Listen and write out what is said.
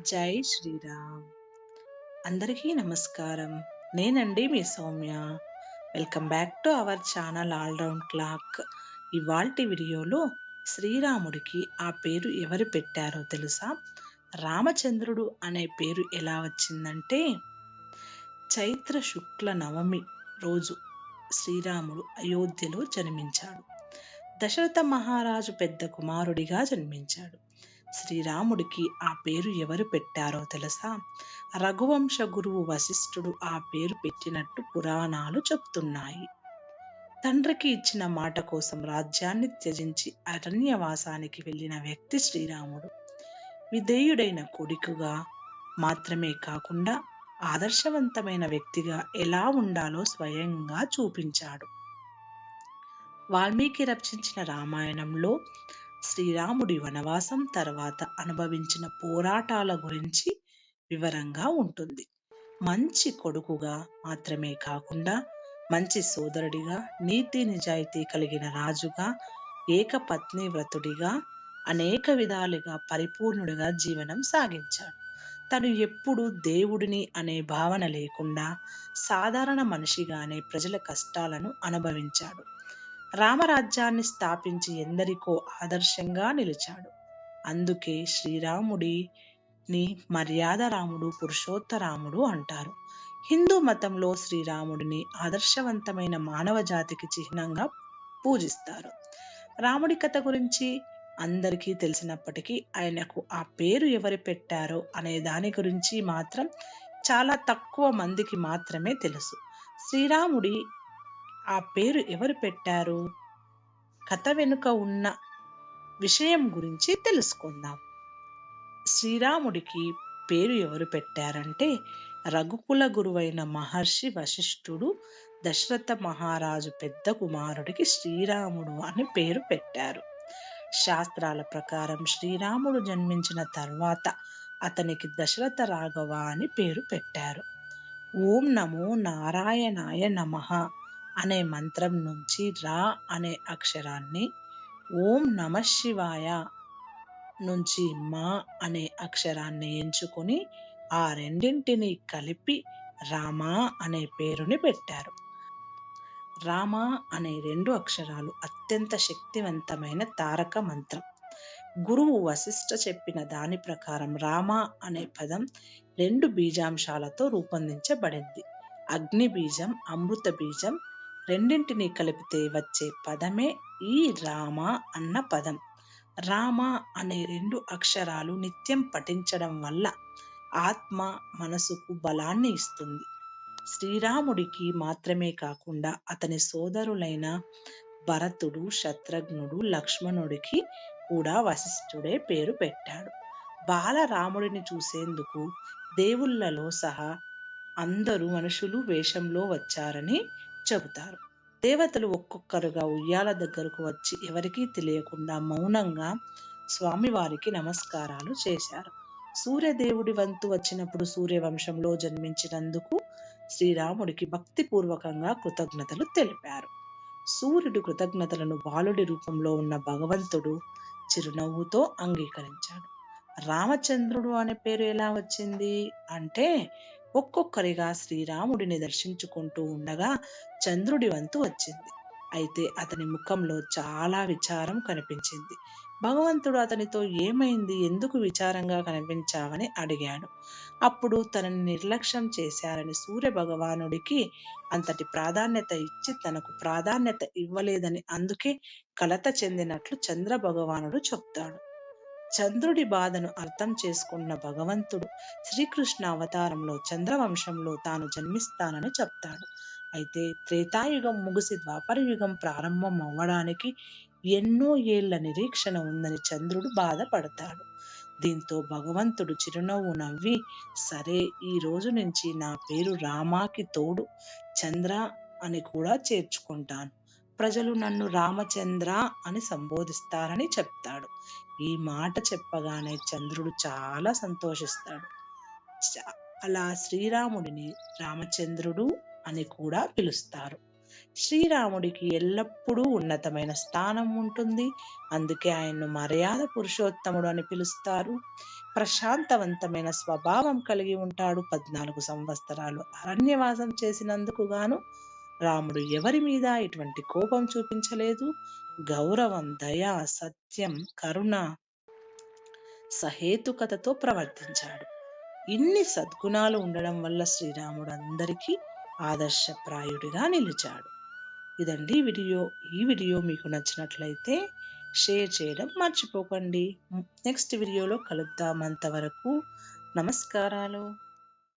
జై శ్రీరామ్. అందరికీ నమస్కారం. నేనండి మీ Soumya. Welcome back to our channel all round clock. ఇవాల్టి వీడియోలో శ్రీరాముడికి ఆ పేరు ఎవరు పెట్టారో తెలుసా? రామచంద్రుడు అనే పేరు ఎలా వచ్చిందంటే చైత్ర శుక్ల నవమి రోజు శ్రీరాముడు అయోధ్యలో జన్మించాడు. దశరథ మహారాజు పెద్ద కుమారుడిగా జన్మించాడు. శ్రీరాముడికి ఆ పేరు ఎవరు పెట్టారో తెలుసా? రఘువంశ గురువు వశిష్ఠుడు ఆ పేరు పెట్టినట్టు పురాణాలు చెప్తున్నాయి తండ్రికి ఇచ్చిన మాట కోసం రాజ్యాన్ని త్యజించి అరణ్యవాసానికి వెళ్ళిన వ్యక్తి శ్రీరాముడు. విధేయుడైన కొడుకుగా మాత్రమే కాకుండా ఆదర్శవంతమైన వ్యక్తిగా ఎలా ఉండాలో స్వయంగా చూపించాడు. వాల్మీకి రచించిన రామాయణంలో శ్రీరాముడి వనవాసం తర్వాత అనుభవించిన పోరాటాల గురించి వివరంగా ఉంటుంది. మంచి కొడుకుగా మాత్రమే కాకుండా మంచి సోదరుడిగా నీతి నిజాయితీ కలిగిన రాజుగా ఏకపత్ని వ్రతుడిగా అనేక విధాలుగా పరిపూర్ణుడిగా జీవనం సాగించాడు. తను ఎప్పుడు దేవుడిని అనే భావన లేకుండా సాధారణ మనిషిగానే ప్రజల కష్టాలను అనుభవించాడు. రామరాజ్యాన్ని స్థాపించి ఎందరికో ఆదర్శంగా నిలిచాడు. అందుకే శ్రీరాముడిని మర్యాద రాముడు పురుషోత్తరాముడు అంటారు. హిందూ మతంలో శ్రీరాముడిని ఆదర్శవంతమైన మానవ జాతికి చిహ్నంగా పూజిస్తారు. రాముడి కథ గురించి అందరికీ తెలిసినప్పటికీ ఆయనకు ఆ పేరు ఎవరు పెట్టారో అనే దాని గురించి మాత్రం చాలా తక్కువ మందికి మాత్రమే తెలుసు. శ్రీరాముడి ఆ పేరు ఎవరు పెట్టారు? కథ వెనుక ఉన్న విషయం గురించి తెలుసుకుందాం. శ్రీరాముడికి పేరు ఎవరు పెట్టారంటే రఘుకుల గురువైన మహర్షి వశిష్ఠుడు దశరథ మహారాజు పెద్ద కుమారుడికి శ్రీరాముడు అని పేరు పెట్టారు. శాస్త్రాల ప్రకారం శ్రీరాముడు జన్మించిన తర్వాత అతనికి దశరథ రాఘవ అని పేరు పెట్టారు. ఓం నమో నారాయణాయ నమః. అనే మంత్రం నుంచి రా అనే అక్షరాన్ని ఓం నమ శివాయ నుంచి మా అనే అక్షరాన్ని ఎంచుకొని ఆ రెండింటిని కలిపి రామా అనే పేరుని పెట్టారు. రామ అనే రెండు అక్షరాలు అత్యంత శక్తివంతమైన తారక మంత్రం. గురువు వశిష్ఠ చెప్పిన దాని ప్రకారం రామ అనే పదం రెండు బీజాంశాలతో రూపొందించబడింది. అగ్ని బీజం అమృత బీజం రెండింటినీ కలిపితే వచ్చే పదమే ఈ రామ అన్న పదం. రామ అనే రెండు అక్షరాలు నిత్యం పఠించడం వల్ల ఆత్మ మనసుకు బలాన్ని ఇస్తుంది. శ్రీరాముడికి మాత్రమే కాకుండా అతని సోదరులైన భరతుడు శత్రుఘ్నుడు లక్ష్మణుడికి కూడా వశిష్ఠుడే పేరు పెట్టాడు. బాలరాముడిని చూసేందుకు దేవుళ్ళలో సహా అందరూ మనుషులు వేషంలో వచ్చారని చెబుతారు. దేవతలు ఒక్కొక్కరుగా ఉయ్యాల దగ్గరకు వచ్చి ఎవరికీ తెలియకుండా మౌనంగా స్వామివారికి నమస్కారాలు చేశారు. సూర్యదేవుడి వంతు వచ్చినప్పుడు సూర్యవంశంలో జన్మించినందుకు శ్రీరాముడికి భక్తిపూర్వకంగా కృతజ్ఞతలు తెలిపారు. సూర్యుడి కృతజ్ఞతలను బాలుడి రూపంలో ఉన్న భగవంతుడు చిరునవ్వుతో అంగీకరించాడు. రామచంద్రుడు అనే పేరు ఎలా వచ్చింది? అంటే ఒక్కొక్కరిగా శ్రీరాముడిని దర్శించుకుంటూ ఉండగా చంద్రుడి వంతు వచ్చింది. అయితే అతని ముఖంలో చాలా విచారం కనిపించింది. భగవంతుడు అతనితో ఏమైంది? ఎందుకు విచారంగా కనిపించావని అడిగాడు. అప్పుడు తనని నిర్లక్ష్యం చేశారని సూర్య భగవానుడికి అంతటి ప్రాధాన్యత ఇచ్చి తనకు ప్రాధాన్యత ఇవ్వలేదని అందుకే కలత చెందినట్లు చంద్ర భగవానుడు చెప్తాడు. చంద్రుడి బాధను అర్థం చేసుకున్న భగవంతుడు శ్రీకృష్ణ అవతారంలో చంద్రవంశంలో తాను జన్మిస్తానని చెప్తాడు. అయితే త్రేతాయుగం ముగిసి ద్వాపరయుగం ప్రారంభం అవ్వడానికి ఎన్నో ఏళ్ళ నిరీక్షణ ఉందని చంద్రుడు బాధపడతాడు. దీంతో భగవంతుడు చిరునవ్వు నవ్వి సరే ఈ రోజు నుంచి నా పేరు రామాకి తోడు చంద్ర అని కూడా చేర్చుకుంటాను. ప్రజలు నన్ను రామచంద్ర అని సంబోధిస్తారని చెప్తాడు. ఈ మాట చెప్పగానే చంద్రుడు చాలా సంతోషిస్తాడు. అలా శ్రీరాముడిని రామచంద్రుడు అని కూడా పిలుస్తారు. శ్రీరాముడికి ఎల్లప్పుడూ ఉన్నతమైన స్థానం ఉంటుంది. అందుకే ఆయన్ను మర్యాద పురుషోత్తముడు అని పిలుస్తారు. ప్రశాంతవంతమైన స్వభావం కలిగి ఉంటాడు. పద్నాలుగు సంవత్సరాలు అరణ్యవాసం చేసినందుకు గాను రాముడు ఎవరి మీద ఎటువంటి కోపం చూపించలేదు? గౌరవం దయ సత్యం కరుణ సహేతుకతతో ప్రవర్తించాడు. ఇన్ని సద్గుణాలు ఉండడం వల్ల శ్రీరాముడు అందరికీ ఆదర్శప్రాయుడిగా నిలిచాడు. ఇదండి వీడియో. ఈ వీడియో మీకు నచ్చినట్లయితే షేర్ చేయడం మర్చిపోకండి. నెక్స్ట్ వీడియోలో కలుద్దాం అంతవరకు నమస్కారాలు.